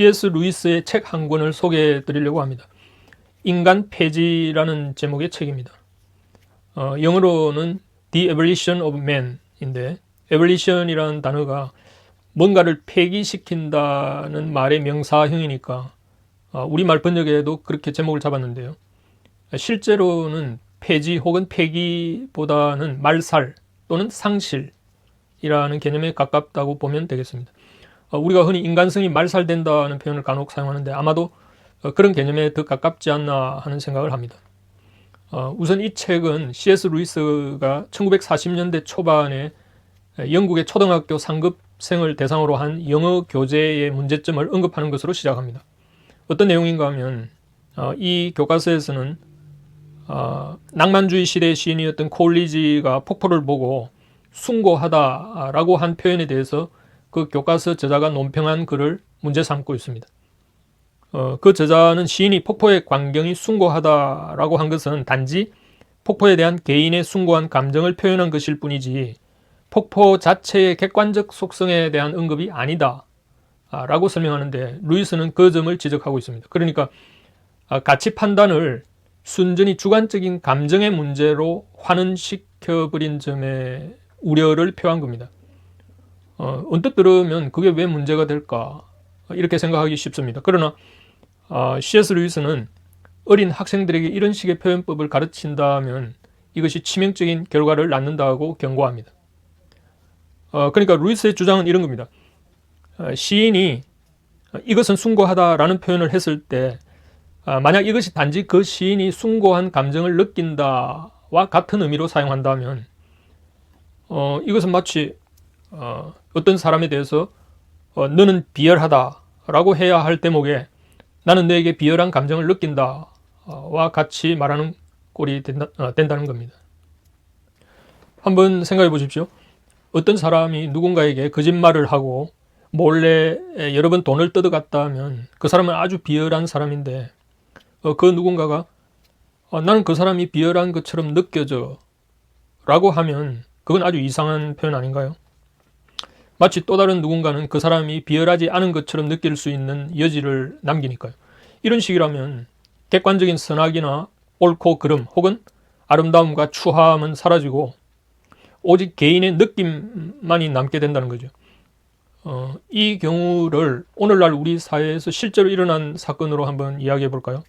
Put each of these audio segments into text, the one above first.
C.S. 루이스의 책 한 권을 소개해 드리려고 합니다. 인간 폐지라는 제목의 책입니다. 어, 영어로는 The Evolution of Man인데 evolution이라는 단어가 뭔가를 폐기시킨다는 말의 명사형이니까 어, 우리말 번역에도 그렇게 제목을 잡았는데요. 실제로는 폐지 혹은 폐기보다는 말살 또는 상실이라는 개념에 가깝다고 보면 되겠습니다. 어, 우리가 흔히 인간성이 말살된다는 표현을 간혹 사용하는데 아마도 어, 그런 개념에 더 가깝지 않나 하는 생각을 합니다. 어, 우선 이 책은 C.S. 루이스가 1940년대 초반에 영국의 초등학교 상급생을 대상으로 한 영어 교재의 문제점을 언급하는 것으로 시작합니다. 어떤 내용인가 하면 이 교과서에서는 낭만주의 시대의 시인이었던 콜리지가 폭포를 보고 숭고하다라고 한 표현에 대해서 그 교과서 저자가 논평한 글을 문제 삼고 있습니다. 어, 그 저자는 시인이 폭포의 광경이 숭고하다라고 한 것은 단지 폭포에 대한 개인의 숭고한 감정을 표현한 것일 뿐이지 폭포 자체의 객관적 속성에 대한 언급이 아니다. 라고 설명하는데 루이스는 그 점을 지적하고 있습니다. 그러니까 아, 가치 판단을 순전히 주관적인 감정의 문제로 환원시켜버린 점에 우려를 표한 겁니다. 어, 언뜻 들으면 그게 왜 문제가 될까 이렇게 생각하기 쉽습니다. 그러나 어, C.S. 루이스는 어린 학생들에게 이런 식의 표현법을 가르친다면 이것이 치명적인 결과를 낳는다고 경고합니다. 어, 그러니까 루이스의 주장은 이런 겁니다. 어, 시인이 이것은 숭고하다라는 표현을 했을 때 어, 만약 이것이 단지 그 시인이 숭고한 감정을 느낀다와 같은 의미로 사용한다면 어, 이것은 마치 어, 어떤 사람에 대해서 어, 너는 비열하다라고 해야 할 대목에 나는 너에게 비열한 감정을 느낀다와 같이 말하는 꼴이 된다, 어, 된다는 겁니다. 한번 생각해 보십시오. 어떤 사람이 누군가에게 거짓말을 하고 몰래 여러 번 돈을 뜯어갔다 하면 그 사람은 아주 비열한 사람인데 어, 그 누군가가 어, 나는 그 사람이 비열한 것처럼 느껴져 라고 하면 그건 아주 이상한 표현 아닌가요? 마치 또 다른 누군가는 그 사람이 비열하지 않은 것처럼 느낄 수 있는 여지를 남기니까요. 이런 식이라면 객관적인 선악이나 옳고 그름 혹은 아름다움과 추함은 사라지고 오직 개인의 느낌만이 남게 된다는 거죠. 어, 이 경우를 오늘날 우리 사회에서 실제로 일어난 사건으로 한번 이야기해 볼까요?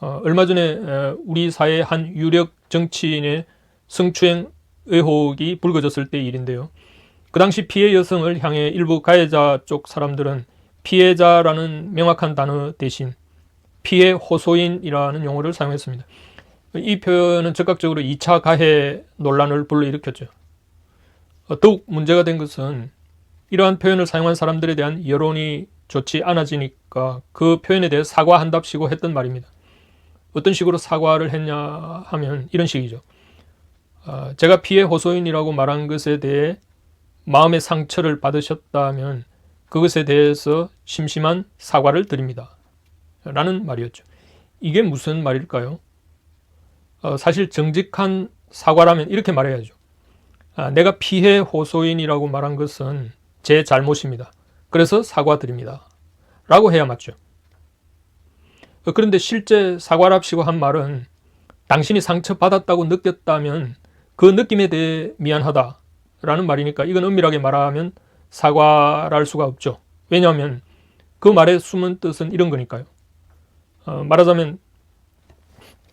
어, 얼마 전에 우리 사회 한 유력 정치인의 성추행 의혹이 불거졌을 때 일인데요. 그 당시 피해 여성을 향해 일부 가해자 쪽 사람들은 피해자라는 명확한 단어 대신 피해 호소인이라는 용어를 사용했습니다. 이 표현은 즉각적으로 2차 가해 논란을 불러일으켰죠. 더욱 문제가 된 것은 이러한 표현을 사용한 사람들에 대한 여론이 좋지 않아지니까 그 표현에 대해 사과한답시고 했던 말입니다. 어떤 식으로 사과를 했냐 하면 이런 식이죠. 아, 제가 피해 호소인이라고 말한 것에 대해 마음의 상처를 받으셨다면 그것에 대해서 심심한 사과를 드립니다. 라는 말이었죠. 이게 무슨 말일까요? 어, 사실 정직한 사과라면 이렇게 말해야죠. 아, 내가 피해 호소인이라고 말한 것은 제 잘못입니다. 그래서 사과드립니다. 라고 해야 맞죠. 어, 그런데 실제 사과랍시고 한 말은 당신이 상처받았다고 느꼈다면 그 느낌에 대해 미안하다. 라는 말이니까 이건 엄밀하게 말하면 사과를 할 수가 없죠. 왜냐하면 그 말의 숨은 뜻은 이런 거니까요. 어, 말하자면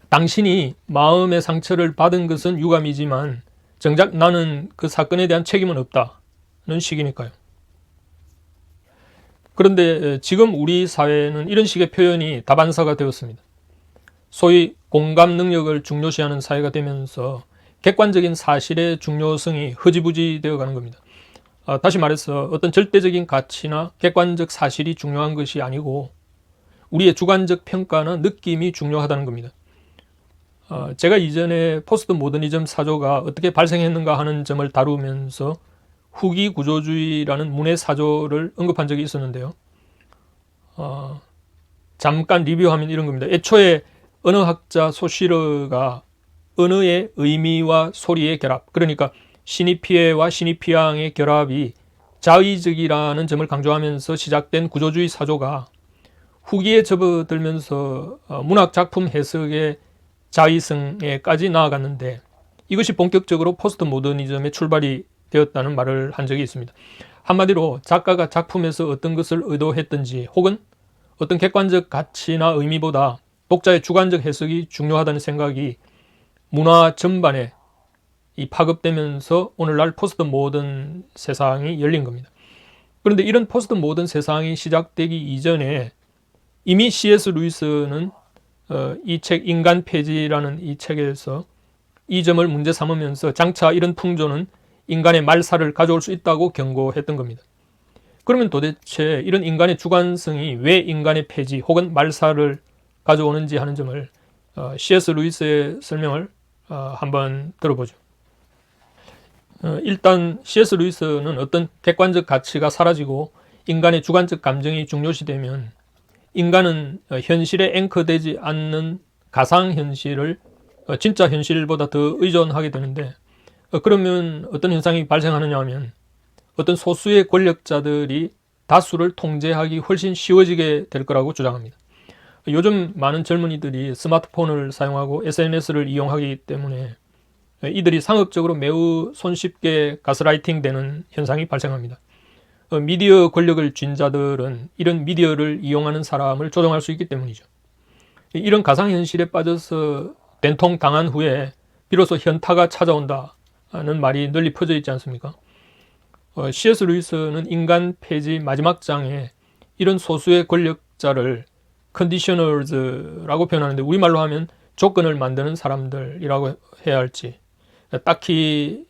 당신이 마음의 상처를 받은 것은 유감이지만 정작 나는 그 사건에 대한 책임은 없다는 식이니까요. 그런데 지금 우리 사회는 이런 식의 표현이 다반사가 되었습니다. 소위 공감 능력을 중요시하는 사회가 되면서 객관적인 사실의 중요성이 흐지부지 되어 가는 겁니다. 아, 다시 말해서 어떤 절대적인 가치나 객관적 사실이 중요한 것이 아니고 우리의 주관적 평가나 느낌이 중요하다는 겁니다. 아, 제가 이전에 포스트 모더니즘 사조가 어떻게 발생했는가 하는 점을 다루면서 후기 구조주의라는 문의 사조를 언급한 적이 있었는데요. 아, 잠깐 리뷰하면 이런 겁니다. 애초에 언어학자 소시러가 언어의 의미와 소리의 결합, 그러니까 시니피에와 시니피앙의 결합이 자의적이라는 점을 강조하면서 시작된 구조주의 사조가 후기에 접어들면서 어, 문학 작품 해석의 자의성에까지 나아갔는데 이것이 본격적으로 포스트 모더니즘의 출발이 되었다는 말을 한 적이 있습니다. 한마디로 작가가 작품에서 어떤 것을 의도했든지 혹은 어떤 객관적 가치나 의미보다 독자의 주관적 해석이 중요하다는 생각이 문화 전반에 이 파급되면서 오늘날 포스트 모던 세상이 열린 겁니다. 그런데 이런 포스트 모던 세상이 시작되기 이전에 이미 C.S. 루이스는 어, 이책 인간 폐지라는 이 책에서 이 점을 문제 삼으면서 장차 이런 풍조는 인간의 말살을 가져올 수 있다고 경고했던 겁니다. 그러면 도대체 이런 인간의 주관성이 왜 인간의 폐지 혹은 말살을 가져오는지 하는 점을 어, C.S. 루이스의 설명을 어, 한번 들어보죠. 어, 일단 C.S. 루이스는 어떤 객관적 가치가 사라지고 인간의 주관적 감정이 중요시되면 인간은 어, 현실에 앵커되지 않는 가상 현실을 어, 진짜 현실보다 더 의존하게 되는데 어, 그러면 어떤 현상이 발생하느냐 하면 어떤 소수의 권력자들이 다수를 통제하기 훨씬 쉬워지게 될 거라고 주장합니다. 요즘 많은 젊은이들이 스마트폰을 사용하고 SNS를 이용하기 때문에 이들이 상업적으로 매우 손쉽게 가스라이팅 되는 현상이 발생합니다. 어, 미디어 권력을 쥔 자들은 이런 미디어를 이용하는 사람을 조종할 수 있기 때문이죠. 이런 가상현실에 빠져서 된통 당한 후에 비로소 현타가 찾아온다는 말이 널리 퍼져 있지 않습니까? 어, C.S. 루이스는 인간 폐지 마지막 장에 이런 소수의 권력자를 컨디셔너즈라고 표현하는데 우리말로 하면 조건을 만드는 사람들이라고 해야 할지 딱히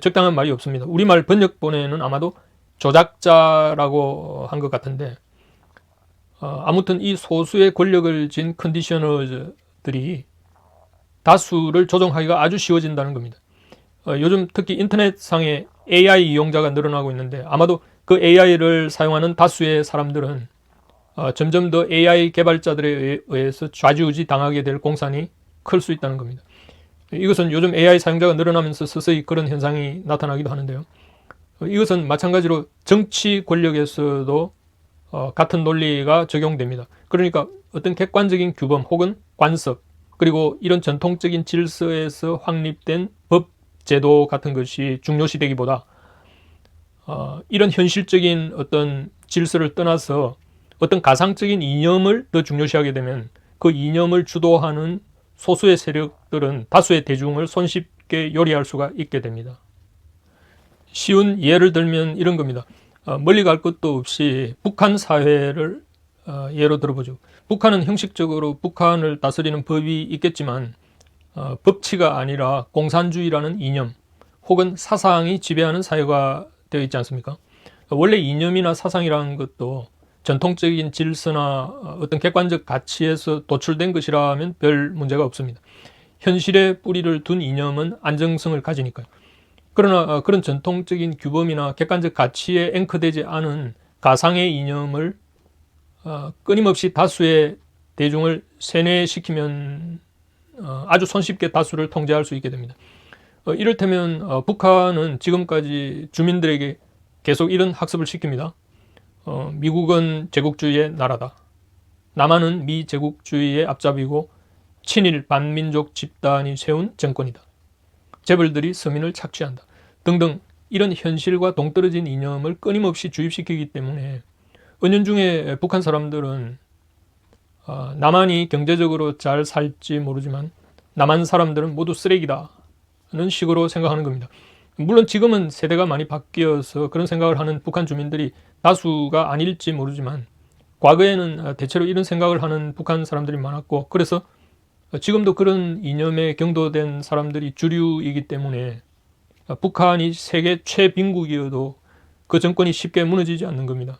적당한 말이 없습니다. 우리말 번역본에는 아마도 조작자라고 한 것 같은데 어, 아무튼 이 소수의 권력을 쥔 컨디셔너들이 다수를 조종하기가 아주 쉬워진다는 겁니다. 어, 요즘 특히 인터넷상에 AI 이용자가 늘어나고 있는데 아마도 그 AI를 사용하는 다수의 사람들은 어, 점점 더 AI 개발자들에 의해서 좌지우지 당하게 될 공산이 클 수 있다는 겁니다. 이것은 요즘 AI 사용자가 늘어나면서 서서히 그런 현상이 나타나기도 하는데요. 이것은 마찬가지로 정치 권력에서도 어, 같은 논리가 적용됩니다. 그러니까 어떤 객관적인 규범 혹은 관습 그리고 이런 전통적인 질서에서 확립된 법 제도 같은 것이 중요시되기보다 어, 이런 현실적인 어떤 질서를 떠나서 어떤 가상적인 이념을 더 중요시하게 되면 그 이념을 주도하는 소수의 세력들은 다수의 대중을 손쉽게 요리할 수가 있게 됩니다. 쉬운 예를 들면 이런 겁니다. 어, 멀리 갈 것도 없이 북한 사회를 어, 예로 들어보죠. 북한은 형식적으로 북한을 다스리는 법이 있겠지만 어, 법치가 아니라 공산주의라는 이념 혹은 사상이 지배하는 사회가 되어 있지 않습니까? 원래 이념이나 사상이라는 것도 전통적인 질서나 어떤 객관적 가치에서 도출된 것이라면 별 문제가 없습니다. 현실에 뿌리를 둔 이념은 안정성을 가지니까요. 그러나 어, 그런 전통적인 규범이나 객관적 가치에 앵커되지 않은 가상의 이념을 어, 끊임없이 다수의 대중을 세뇌시키면 어, 아주 손쉽게 다수를 통제할 수 있게 됩니다. 이를테면 북한은 지금까지 주민들에게 계속 이런 학습을 시킵니다. 미국은 제국주의의 나라다. 남한은 미 제국주의의 앞잡이고 친일 반민족 집단이 세운 정권이다. 재벌들이 서민을 착취한다. 등등 이런 현실과 동떨어진 이념을 끊임없이 주입시키기 때문에 은연중에 북한 사람들은 어, 남한이 경제적으로 잘 살지 모르지만 남한 사람들은 모두 쓰레기다는 식으로 생각하는 겁니다. 물론 지금은 세대가 많이 바뀌어서 그런 생각을 하는 북한 주민들이 다수가 아닐지 모르지만 과거에는 대체로 이런 생각을 하는 북한 사람들이 많았고 그래서 지금도 그런 이념에 경도된 사람들이 주류이기 때문에 북한이 세계 최빈국이어도 그 정권이 쉽게 무너지지 않는 겁니다.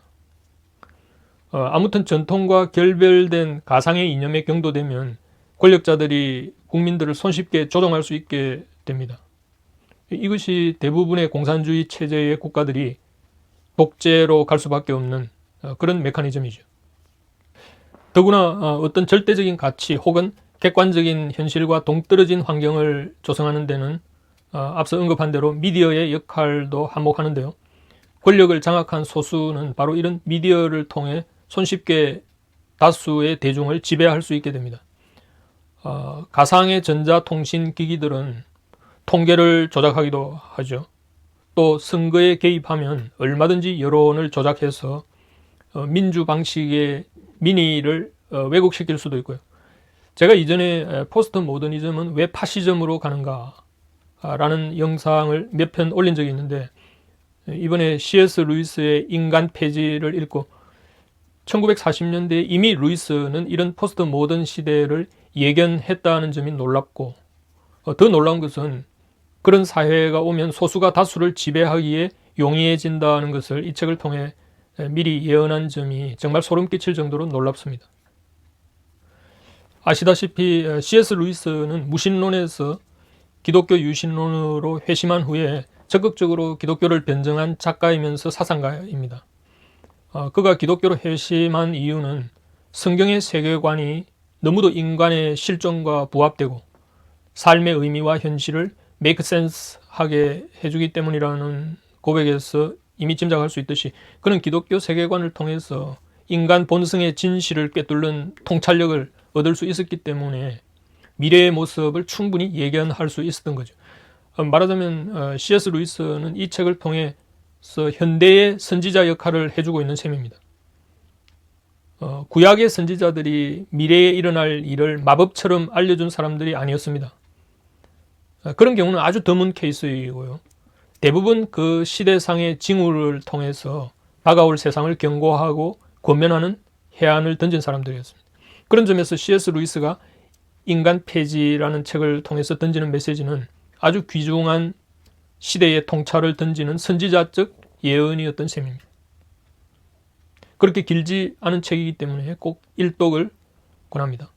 어, 아무튼 전통과 결별된 가상의 이념에 경도되면 권력자들이 국민들을 손쉽게 조종할 수 있게 됩니다. 이것이 대부분의 공산주의 체제의 국가들이 독재로 갈 수밖에 없는 어, 그런 메커니즘이죠. 더구나 어, 어떤 절대적인 가치 혹은 객관적인 현실과 동떨어진 환경을 조성하는 데는 어, 앞서 언급한 대로 미디어의 역할도 한몫하는데요. 권력을 장악한 소수는 바로 이런 미디어를 통해 손쉽게 다수의 대중을 지배할 수 있게 됩니다. 어, 가상의 전자통신 기기들은 통계를 조작하기도 하죠. 또 선거에 개입하면 얼마든지 여론을 조작해서 어, 민주 방식의 민의를 어, 왜곡시킬 수도 있고요. 제가 이전에 포스트 모더니즘은 왜 파시즘으로 가는가라는 영상을 몇 편 올린 적이 있는데 이번에 C.S. 루이스의 인간 폐지를 읽고 1940년대에 이미 루이스는 이런 포스트 모던 시대를 예견했다는 점이 놀랍고 어, 더 놀라운 것은 그런 사회가 오면 소수가 다수를 지배하기에 용이해진다는 것을 이 책을 통해 미리 예언한 점이 정말 소름 끼칠 정도로 놀랍습니다. 아시다시피 C.S. 루이스는 무신론에서 기독교 유신론으로 회심한 후에 적극적으로 기독교를 변증한 작가이면서 사상가입니다. 어, 그가 기독교로 회심한 이유는 성경의 세계관이 너무도 인간의 실존과 부합되고 삶의 의미와 현실을 make sense 하게 해주기 때문이라는 고백에서 이미 짐작할 수 있듯이 그는 기독교 세계관을 통해서 인간 본성의 진실을 꿰뚫는 통찰력을 얻을 수 있었기 때문에 미래의 모습을 충분히 예견할 수 있었던 거죠. 어, 말하자면 C.S. 어, 루이스는 이 책을 통해서 현대의 선지자 역할을 해주고 있는 셈입니다. 어, 구약의 선지자들이 미래에 일어날 일을 마법처럼 알려준 사람들이 아니었습니다. 그런 경우는 아주 드문 케이스이고요. 대부분 그 시대상의 징후를 통해서 다가올 세상을 경고하고 권면하는 해안을 던진 사람들이었습니다. 그런 점에서 C.S. 루이스가 인간 폐지라는 책을 통해서 던지는 메시지는 아주 귀중한 시대의 통찰을 던지는 선지자적 예언이었던 셈입니다. 그렇게 길지 않은 책이기 때문에 꼭 일독을 권합니다.